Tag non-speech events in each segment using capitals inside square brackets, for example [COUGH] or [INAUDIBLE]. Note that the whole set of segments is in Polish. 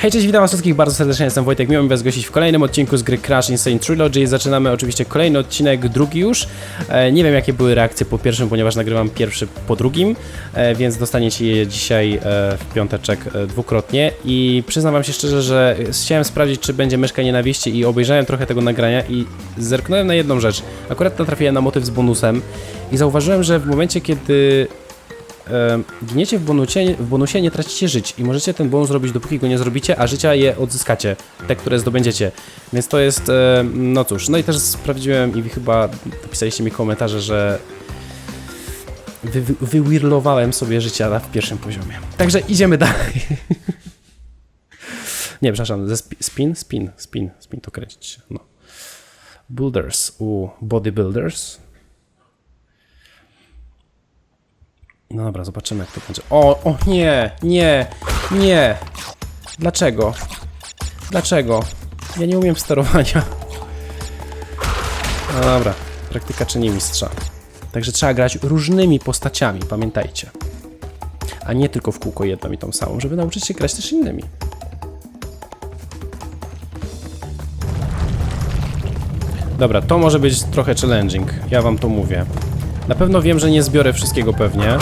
Hej, cześć, witam was wszystkich bardzo serdecznie, jestem Wojtek, miło mi was gościć w kolejnym odcinku z gry Crash Insane Trilogy. Zaczynamy oczywiście kolejny odcinek, drugi już. E, nie wiem jakie były reakcje po pierwszym, ponieważ nagrywam pierwszy po drugim, e, więc dostaniecie je dzisiaj e, w piąteczek dwukrotnie. I przyznam wam się szczerze, że chciałem sprawdzić, czy będzie myszka nienawiści i obejrzałem trochę tego nagrania i zerknąłem na jedną rzecz. Akurat natrafiłem na motyw z bonusem i zauważyłem, że w momencie, kiedy e, giniecie w bonusie, w bonusie, nie tracicie żyć i możecie ten bonus robić dopóki go nie zrobicie, a życia je odzyskacie, te, które zdobędziecie. Więc to jest, e, no cóż, no i też sprawdziłem i chyba napisaliście mi komentarze, że wy, wy, sobie życia w pierwszym poziomie. Także idziemy dalej. [LAUGHS] nie, przepraszam, ze spi, spin, spin, spin, spin to kręcić no. Builders, u bodybuilders. No dobra, zobaczymy jak to będzie. O, o nie, nie, nie. Dlaczego? Dlaczego? Ja nie umiem sterowania. No dobra, praktyka czyni mistrza. Także trzeba grać różnymi postaciami, pamiętajcie. A nie tylko w kółko jedną i tą samą, żeby nauczyć się grać też innymi. Dobra, to może być trochę challenging, ja wam to mówię. Na pewno wiem, że nie zbiorę wszystkiego pewnie.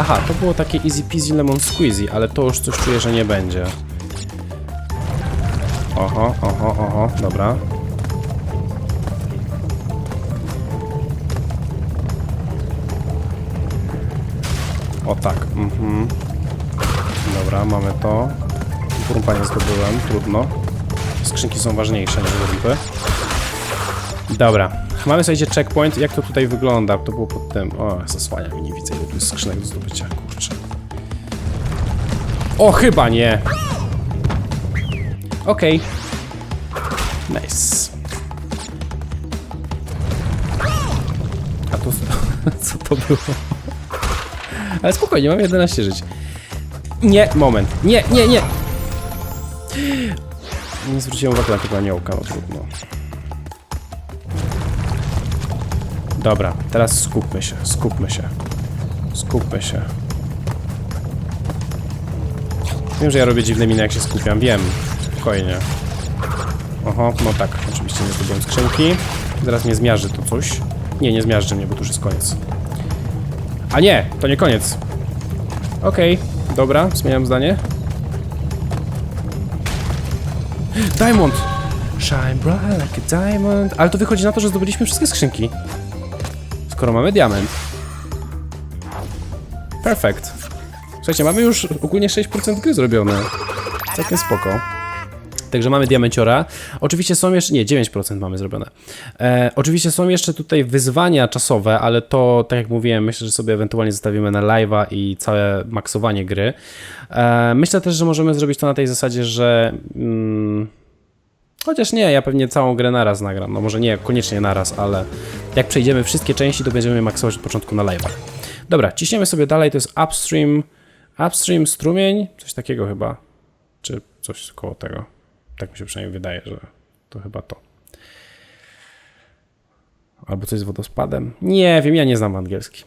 Aha, to było takie easy peasy lemon squeezy, ale to już coś czuję, że nie będzie. Oho, oho, oho, dobra. O tak, mhm. Dobra, mamy to. Grumpa nie zdobyłem, trudno. Skrzynki są ważniejsze niż grumpy. Dobra, mamy słuchajcie checkpoint. Jak to tutaj wygląda? To było pod tym. O, zasłania mi, nie widzę ile tu jest skrzynek do zdobycia, kurczę. O, chyba nie. Okej. Nice. A to [LAUGHS] co to było? Ale spokojnie, mam 11 żyć. Nie, moment. Nie, nie, nie. Nie zwróciłem uwagi na tego aniołka, no trudno. Dobra, teraz skupmy się, skupmy się. Skupmy się. Wiem, że ja robię dziwne miny jak się skupiam, wiem. Spokojnie. Oho, no tak, oczywiście nie zdobyłem skrzynki. Zaraz mnie zmiażdży to coś. Nie, nie zmiażdży mnie, bo to już jest koniec. A nie, to nie koniec. Okej, dobra, zmieniam zdanie. Diamond! Shine bright like a diamond. Ale to wychodzi na to, że zdobyliśmy wszystkie skrzynki. Skoro mamy diament. Perfekt. Słuchajcie, mamy już ogólnie 6% gry zrobione. Całkiem spoko. Także mamy diamenciora. Oczywiście są jeszcze. Nie, 9% mamy zrobione. E, oczywiście są jeszcze tutaj wyzwania czasowe, ale to, tak jak mówiłem, myślę, że sobie ewentualnie zostawimy na live'a i całe maksowanie gry. E, myślę też, że możemy zrobić to na tej zasadzie, że. Mm, Chociaż nie, ja pewnie całą grę naraz nagram. No może nie koniecznie naraz, ale jak przejdziemy wszystkie części, to będziemy maksować od początku na live'ach. Dobra, ciśniemy sobie dalej, to jest upstream, upstream strumień, coś takiego chyba. Czy coś koło tego. Tak mi się przynajmniej wydaje, że to chyba to. Albo coś z wodospadem. Nie wiem, ja nie znam angielski.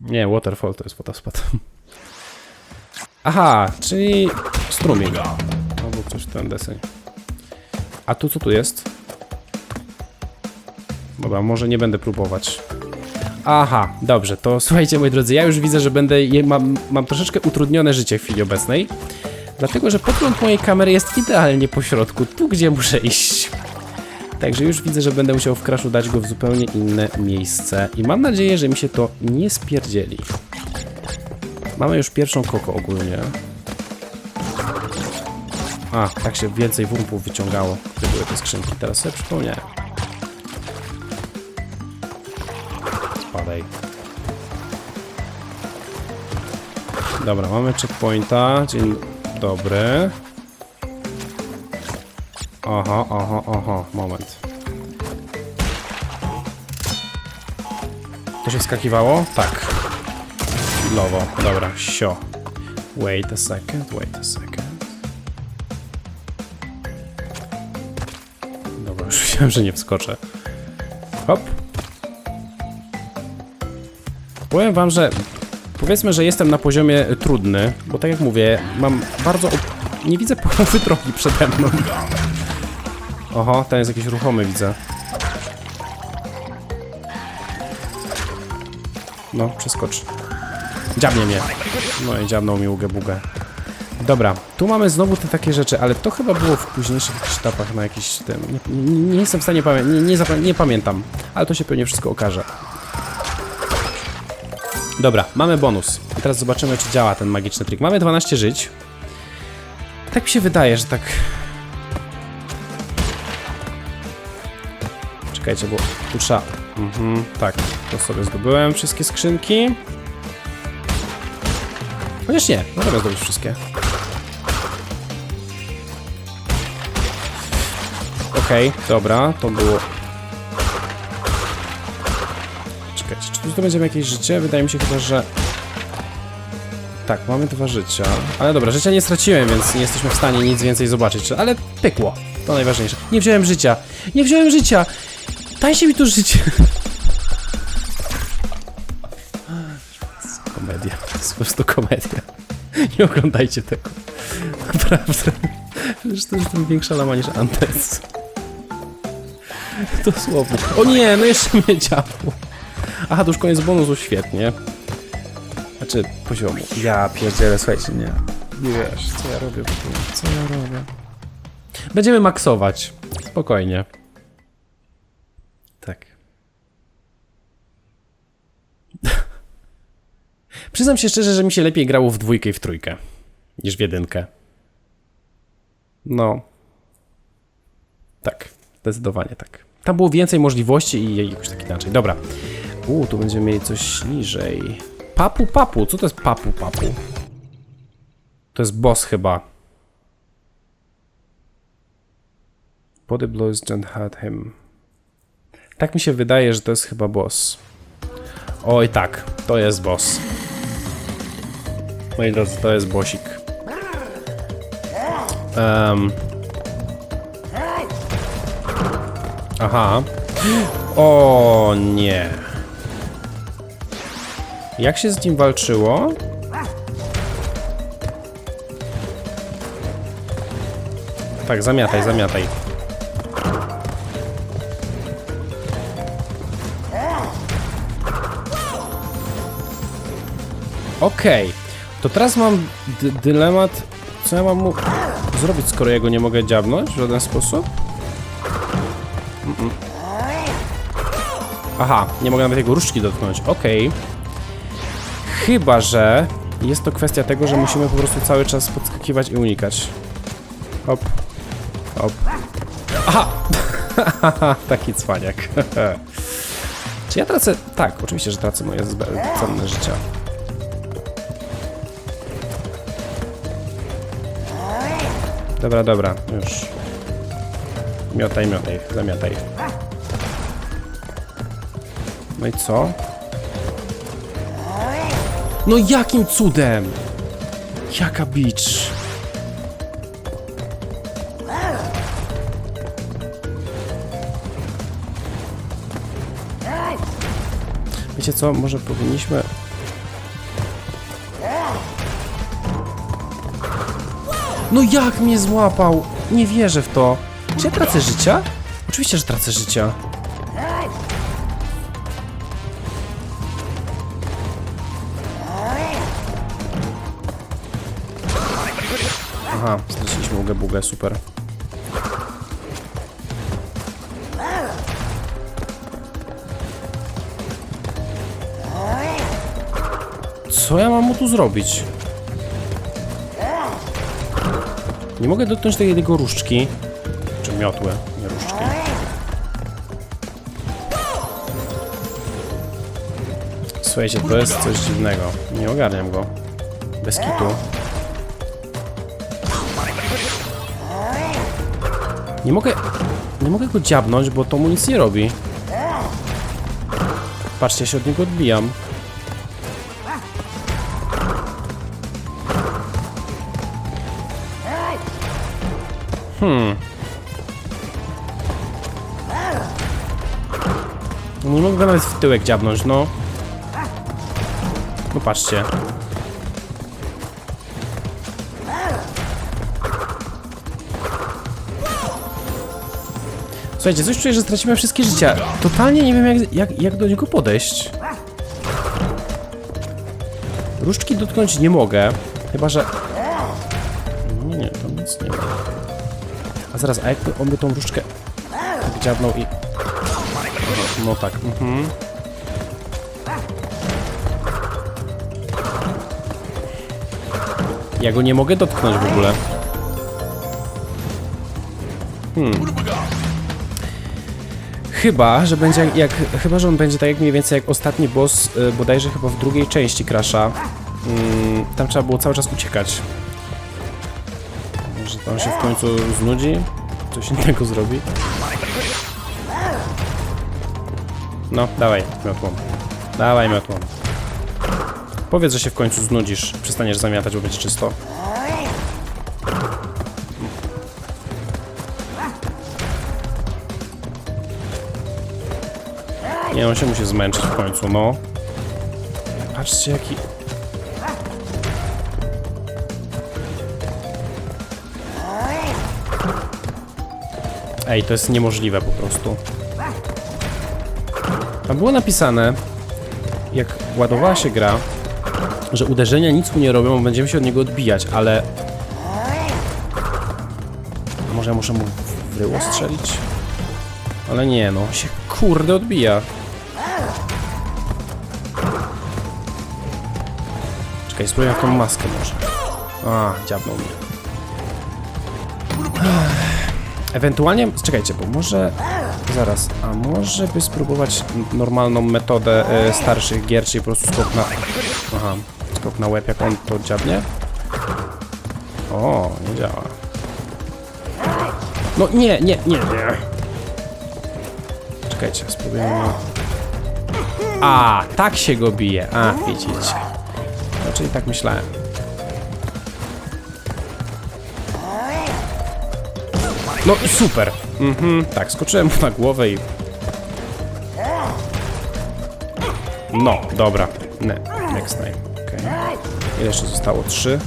Nie, waterfall to jest wodospad. [LAUGHS] Aha, czyli strumień. Albo coś ten deseń. A tu co tu jest? Dobra, może nie będę próbować. Aha, dobrze, to [LAUGHS] słuchajcie moi drodzy, ja już widzę, że będę je, mam, mam troszeczkę utrudnione życie w chwili obecnej. Dlatego, że podgląd mojej kamery jest idealnie po środku, tu gdzie muszę iść. Także już widzę, że będę musiał w crashu dać go w zupełnie inne miejsce. I mam nadzieję, że mi się to nie spierdzieli. Mamy już pierwszą koko ogólnie. A, tak się więcej wumpów wyciągało, były te skrzynki. Teraz sobie przypomniałem. Spadaj. Dobra, mamy checkpointa. Dzień dobry. Oho, oho, oho, moment. To się wskakiwało? Tak. Lowo, dobra, sio. Wait a second, wait a second. Myślałem, że nie wskoczę. Hop. Powiem wam, że powiedzmy, że jestem na poziomie trudny, bo tak jak mówię, mam bardzo... nie widzę [LAUGHS] połowy drogi przede mną. Oho, ten jest jakiś ruchomy, widzę. No, przeskocz. Dziabnie mnie. No i dziabnął mi ugę bugę. Dobra, tu mamy znowu te takie rzeczy, ale to chyba było w późniejszych etapach na jakiś tym. Nie, nie, nie jestem w stanie pamiętać, nie, nie, nie pamiętam, ale to się pewnie wszystko okaże. Dobra, mamy bonus. I teraz zobaczymy, czy działa ten magiczny trik. Mamy 12 żyć. Tak mi się wydaje, że tak. Czekajcie, bo tu trzeba. Mhm, tak, to sobie zdobyłem wszystkie skrzynki. Chociaż nie, no mogę zdobyć wszystkie. Okej, dobra, to było. Czekajcie, czy tu zdobędziemy jakieś życie? Wydaje mi się chyba, że... Tak, mamy dwa życia. Ale dobra, życia nie straciłem, więc nie jesteśmy w stanie nic więcej zobaczyć. czy- Ale pykło, to najważniejsze. Nie wziąłem życia! Nie wziąłem życia! Dajcie mi tu życie! [LAUGHS] Komedia, to jest po prostu komedia. [LAUGHS] Nie oglądajcie tego. Naprawdę. Przecież to jest większa lama niż Antes. [LAUGHS] Dosłownie. O nie, no jeszcze mnie dziabło. Aha, to już koniec bonusu, świetnie. Znaczy, poziomu. Ja pierdzielę, słuchajcie, nie. Nie wiesz, co ja robię w ogóle. Co ja robię? Będziemy maksować. Spokojnie. Tak. [LAUGHS] Przyznam się szczerze, że mi się lepiej grało w dwójkę i w trójkę. Niż w jedynkę. No. Tak, zdecydowanie tak. Tam było więcej możliwości i jakoś tak inaczej. Dobra. U, tu będziemy mieli coś niżej. Papu papu, co to jest papu papu? To jest boss chyba. Body blows don't hurt him. Tak mi się wydaje, że to jest chyba boss. Oj tak, to jest boss. Moi drodzy, to jest bossik. Um. Aha. O nie. Jak się z nim walczyło? Tak, zamiataj, zamiataj. Okej, to teraz mam dy dylemat, co ja mam mu zrobić, skoro ja go nie mogę dziabnąć w żaden sposób? Aha, nie mogę nawet jego różdżki dotknąć, okej. Chyba, że jest to kwestia tego, że musimy po prostu cały czas podskakiwać i unikać. Hop, hop. Aha! [LAUGHS] Taki cwaniak. [LAUGHS] Czy ja tracę... Tak, oczywiście, że tracę moje cenne życia. Dobra, dobra, już. Miotaj, miotaj, zamiataj. No i co? No jakim cudem? Jaka bicz? Wiecie co, może powinniśmy... No jak mnie złapał? Nie wierzę w to. Czy ja tracę życia? Oczywiście, że tracę życia. Aha, straciliśmy ugę bugę, super. Co ja mam mu tu zrobić? Nie mogę dotknąć tej jego różdżki. Czy miotły, nie różdżki. Słuchajcie, to jest coś dziwnego. Nie ogarniam go. Bez kitu. Nie mogę... Nie mogę go dziabnąć, bo to mu nic nie robi. Patrzcie, ja się od niego odbijam. Hmm. Nie mogę nawet w tyłek dziabnąć, no. No patrzcie. Słuchajcie, coś czuję, że stracimy wszystkie życia. Totalnie nie wiem, jak, jak, jak do niego podejść. Różdżki dotknąć nie mogę, chyba że... Nie, nie, to nic nie ma. A zaraz, a jakby on by tą różdżkę tak dziabnął i... No tak, mhm. Ja go nie mogę dotknąć w ogóle. Chyba, że będzie jak, chyba, że on będzie tak jak mniej więcej jak ostatni boss, y, bodajże chyba w drugiej części Crasha. Mm, tam trzeba było cały czas uciekać. Może tam się w końcu znudzi, coś innego zrobi. No, dawaj miotłą. Dawaj miotłą. Powiedz, że się w końcu znudzisz, przestaniesz zamiatać, bo będzie czysto. Nie, on się musi zmęczyć w końcu, no. Patrzcie jaki... Ej, to jest niemożliwe po prostu. Tam było napisane, jak ładowała się gra, że uderzenia nic mu nie robią, bo będziemy się od niego odbijać, ale... A może ja muszę mu w ryło strzelić? Ale nie, no, się kurde odbija. Czekaj, spróbuję tą maskę może. A, dziabnął mnie. Ewentualnie, czekajcie, bo może... Zaraz, a może by spróbować normalną metodę e, starszych gier, czyli po prostu skok na... Aha, skok na łeb, jak on to dziabnie? O, nie działa. No nie, nie, nie, nie. Czekajcie, spróbujemy... A, tak się go bije. A, widzicie. No, czyli tak myślałem. No i super. Mhm, tak, skoczyłem mu na głowę i... No, dobra. Ne, next time. Okej. Ile jeszcze zostało? Trzy.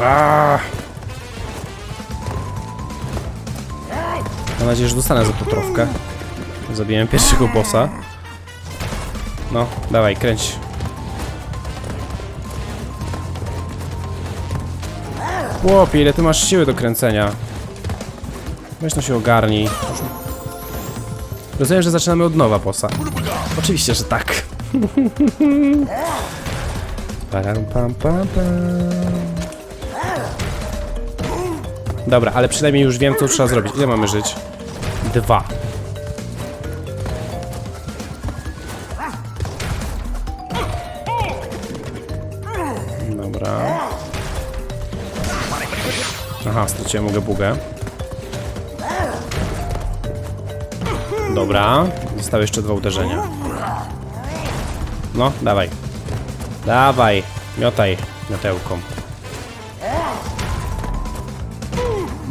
Aaaa! Mam nadzieję, że dostanę za to trofkę. Zabiłem pierwszego bossa. No, dawaj, kręć. Chłopie, ile ty masz siły do kręcenia? Weź no się ogarnij. Rozumiem, że zaczynamy od nowa bossa. Oczywiście, że tak. [LAUGHS] Dobra, ale przynajmniej już wiem, co trzeba zrobić. Ile mamy żyć? Dwa. Straciłem mogę bugę. Dobra, zostały jeszcze dwa uderzenia. No, dawaj. Dawaj, miotaj miotełką.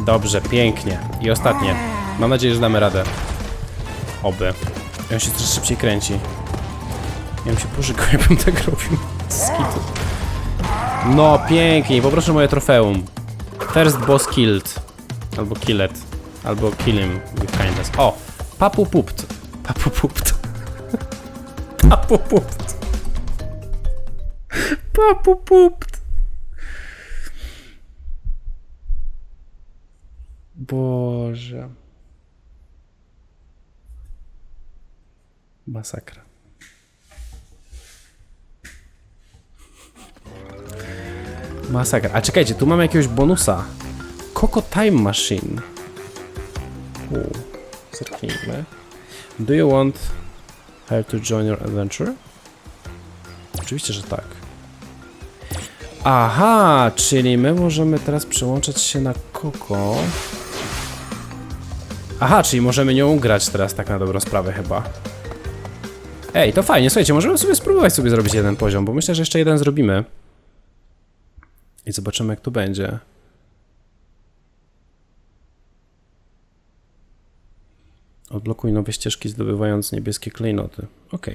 Dobrze, pięknie. I ostatnie. Mam nadzieję, że damy radę. Oby. I on się coraz szybciej kręci. Ja bym się pożygał, [LAUGHS] jakbym tak robił. Skitu. No, pięknie. Poproszę moje trofeum. First boss killed. Albo killed. Albo kill him with kindness. O! Papu pupt. Papu pupt. [LAUGHS] Papu pupt. Papu pupt. Boże. Masakra. Masakra. A czekajcie, tu mamy jakiegoś bonusa. Coco Time Machine. U, zerknijmy. Do you want her to join your adventure? Oczywiście, że tak. Aha, czyli my możemy teraz przełączać się na Coco. Aha, czyli możemy nią grać teraz tak na dobrą sprawę chyba. Ej, to fajnie, słuchajcie, możemy sobie spróbować sobie zrobić jeden poziom, bo myślę, że jeszcze jeden zrobimy. I zobaczymy, jak to będzie. Odblokuj nowe ścieżki, zdobywając niebieskie klejnoty. Ok.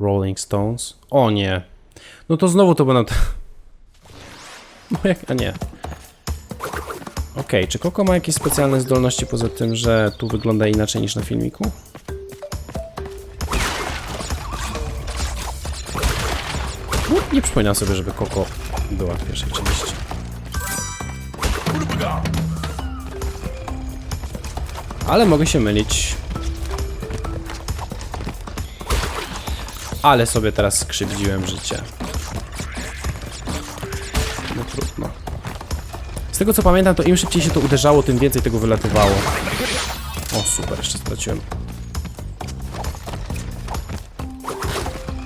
Rolling Stones. O nie. No to znowu to będą... No [LAUGHS] jak... A nie. Okej, czy Koko ma jakieś specjalne zdolności poza tym, że tu wygląda inaczej niż na filmiku? Przypominam sobie, żeby Koko była w pierwszej części. Ale mogę się mylić. Ale sobie teraz skrzywdziłem życie. No trudno. Z tego co pamiętam, to im szybciej się to uderzało, tym więcej tego wylatywało. O, super, jeszcze straciłem.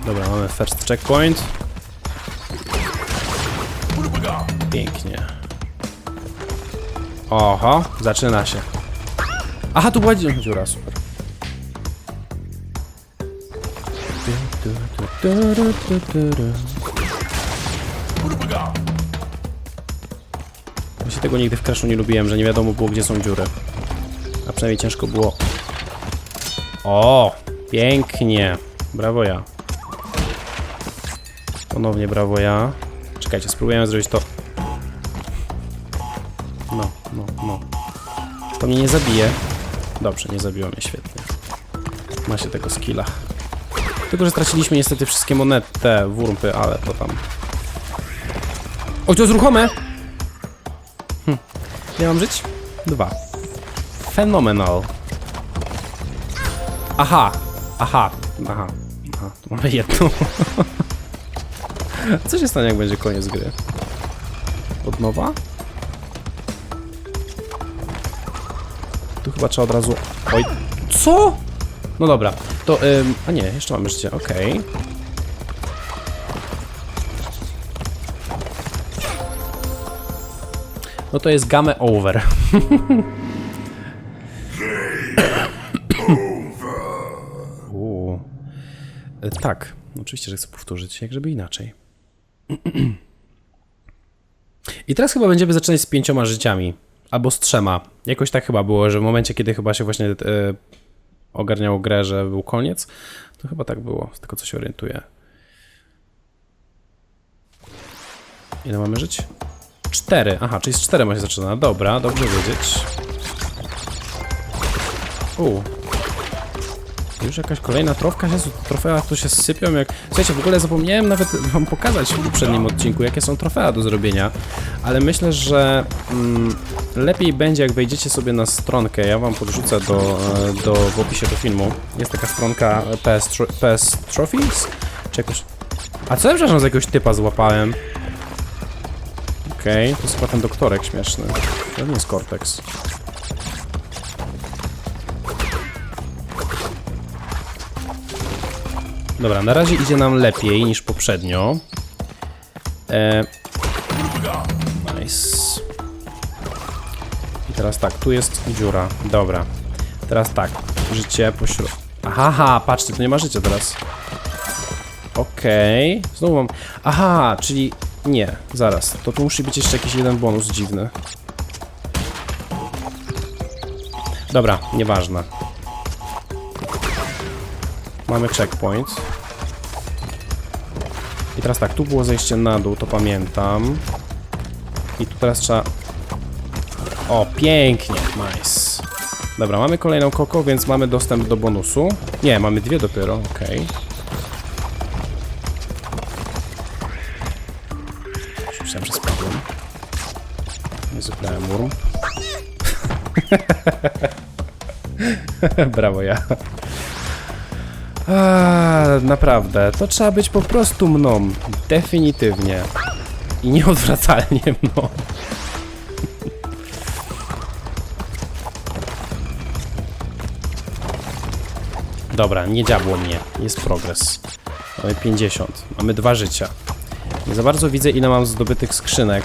Dobra, mamy first checkpoint. Pięknie. Oho, zaczyna się. Aha, tu była dzi- dziura, super. Właśnie tego nigdy w Crashu nie lubiłem, że nie wiadomo było, gdzie są dziury. A przynajmniej ciężko było. O, pięknie. Brawo ja. Ponownie brawo ja. Czekajcie, spróbujemy zrobić to. To mnie nie zabije. Dobrze, nie zabiło mnie, świetnie. Ma się tego skilla. Tylko, że straciliśmy niestety wszystkie monety, wurmpy, ale to tam... O, to jest ruchome! Hm. Nie mam żyć? Dwa. Phenomenal. Aha, aha, aha, aha, tu mamy jedną. [LAUGHS] Co się stanie, jak będzie koniec gry? Od nowa? Chyba trzeba od razu... Oj, co? No dobra, to... Ym, a nie, jeszcze mamy życie, okej. No to jest game over. [COUGHS] E, Tak, oczywiście, że chcę powtórzyć, jak żeby inaczej. [COUGHS] I teraz chyba będziemy zaczynać z pięcioma życiami. Albo z trzema. Jakoś tak chyba było, że w momencie, kiedy chyba się właśnie e, ogarniało grę, że był koniec, to chyba tak było, z tego co się orientuję. Ile mamy żyć? Cztery. Aha, czyli z czterema się zaczyna. Dobra, dobrze wiedzieć. U. Już jakaś kolejna trofka się, trofea tu się sypią jak... Słuchajcie, w ogóle zapomniałem nawet wam pokazać w poprzednim odcinku, jakie są trofea do zrobienia, ale myślę, że mm, lepiej będzie, jak wejdziecie sobie na stronkę, ja wam podrzucę do, e, do, w opisie do filmu. Jest taka stronka PS, Tro- PS Trophies? Czy jakoś... A co ja przepraszam, z jakiegoś typa złapałem? Okej, to jest chyba ten doktorek śmieszny. To nie jest Cortex. Dobra, na razie idzie nam lepiej niż poprzednio. E... Nice. I teraz tak, tu jest dziura. Dobra. Teraz tak, życie pośród... Aha, patrzcie, tu nie ma życia teraz. Okej. Znowu mam... Aha, czyli... Nie, zaraz. To tu musi być jeszcze jakiś jeden bonus dziwny. Dobra, nieważne. Mamy checkpoint. I teraz tak, tu było zejście na dół, to pamiętam. I tu teraz trzeba... O, pięknie, nice. Dobra, mamy kolejną koko, więc mamy dostęp do bonusu. Nie, mamy dwie dopiero, okej. Już Myślałem, że spadłem. Nie zupełnie murm. [LAUGHS] Brawo ja. Naprawdę, to trzeba być po prostu mną. Definitywnie. I nieodwracalnie [LAUGHS] mną. Dobra, nie dziabło mnie. Jest progres. Mamy 50. Mamy dwa życia. Nie za bardzo widzę, ile mam zdobytych skrzynek.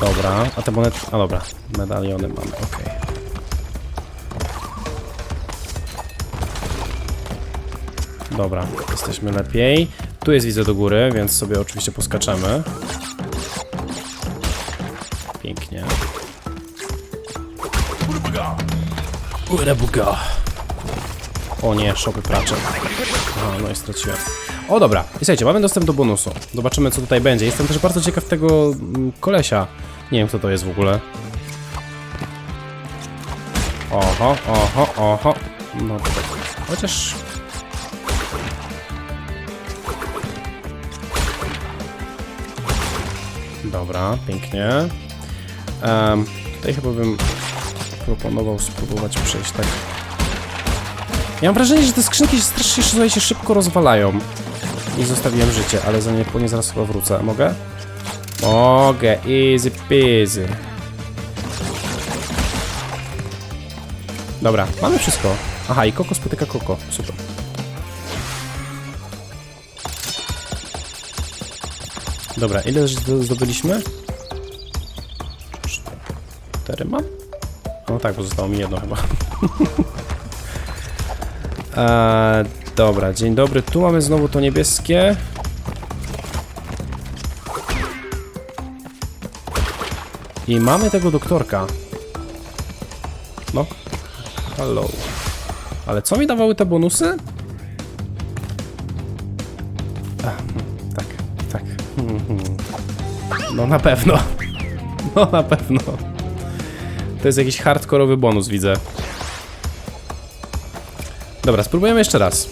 Dobra, a te monety... A dobra, medaliony mamy, okej. Dobra, jesteśmy lepiej. Tu jest widzę do góry, więc sobie oczywiście poskaczemy. Pięknie. Góra buga. O nie, szopy pracze. Aha, no i straciłem. O dobra, i słuchajcie, mamy dostęp do bonusu. Zobaczymy co tutaj będzie. Jestem też bardzo ciekaw tego mm, kolesia. Nie wiem kto to jest w ogóle. Oho, oho, oho. No to tak. Chociaż... Dobra, pięknie. Em, tutaj chyba bym proponował spróbować przejść tak. Ja mam wrażenie, że te skrzynki się strasznie słuchajcie, szybko rozwalają. I zostawiłem życie, ale za nie, po nie zaraz chyba wrócę. Mogę? Mogę, easy peasy. Dobra, mamy wszystko. Aha, i Koko spotyka Koko. Super. Dobra, ile zdo- zdobyliśmy? Cztery mam? No tak, bo zostało mi jedno chyba. eee, [LAUGHS] dobra, dzień dobry. Tu mamy znowu to niebieskie. I mamy tego doktorka. No. Hello. Ale co mi dawały te bonusy? No na pewno. No na pewno. To jest jakiś hardkorowy bonus, widzę. Dobra, spróbujemy jeszcze raz.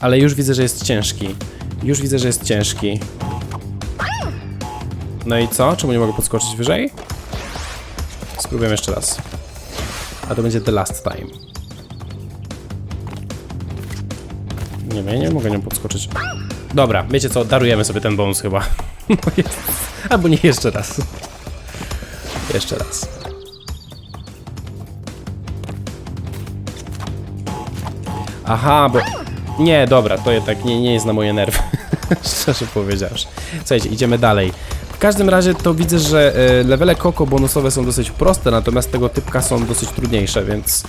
Ale już widzę, że jest ciężki. Już widzę, że jest ciężki. No i co? Czemu nie mogę podskoczyć wyżej? Spróbujemy jeszcze raz. A to będzie the last time. Nie wiem, nie mogę nią podskoczyć. Dobra, wiecie co, darujemy sobie ten bonus chyba. [LAUGHS] Albo nie jeszcze raz. Jeszcze raz. Aha, bo... Nie, dobra, to jednak nie, nie jest na moje nerwy. [LAUGHS] Szczerze powiedziawszy. Słuchajcie, idziemy dalej. W każdym razie to widzę, że e, levele koko bonusowe są dosyć proste, natomiast tego typka są dosyć trudniejsze, więc...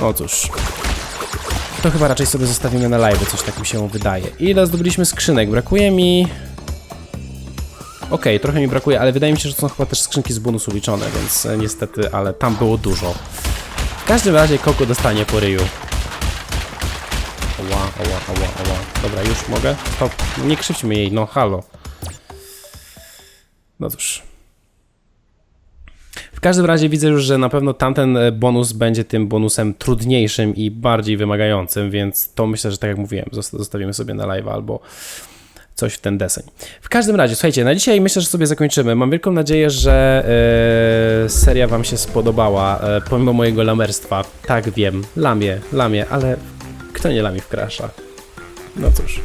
No cóż... To chyba raczej sobie zostawimy na live, coś tak mi się wydaje. Ile zdobyliśmy skrzynek? Brakuje mi... Okej, trochę mi brakuje, ale wydaje mi się, że są chyba też skrzynki z bonusu liczone, więc e, niestety, ale tam było dużo. W każdym razie Koko dostanie po ryju. Oła, oła, oła, oła. Dobra, już mogę? Stop. Nie krzywdźmy jej, no halo. No cóż. W każdym razie widzę już, że na pewno tamten e, bonus będzie tym bonusem trudniejszym i bardziej wymagającym, więc to myślę, że tak jak mówiłem, zosta- zostawimy sobie na live albo coś w ten deseń. W każdym razie, słuchajcie, na dzisiaj myślę, że sobie zakończymy. Mam wielką nadzieję, że e, seria Wam się spodobała, e, pomimo mojego lamerstwa. Tak, wiem, lamię, lamię, ale kto nie lami w? No cóż.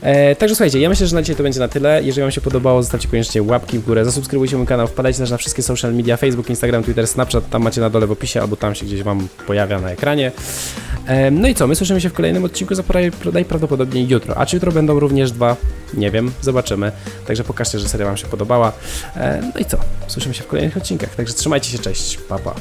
E, także słuchajcie, ja myślę, że na dzisiaj to będzie na tyle. Jeżeli Wam się podobało, zostawcie koniecznie łapki w górę, zasubskrybujcie mój kanał, wpadajcie też na wszystkie social media, Facebook, Instagram, Twitter, Snapchat, tam macie na dole w opisie, albo tam się gdzieś Wam pojawia na ekranie. E, no i co, my słyszymy się w kolejnym odcinku, zapra- najprawdopodobniej jutro. A czy jutro będą również dwa? Nie wiem, zobaczymy. Także pokażcie, że seria Wam się podobała. E, no i co, słyszymy się w kolejnych odcinkach, także trzymajcie się, cześć, pa pa.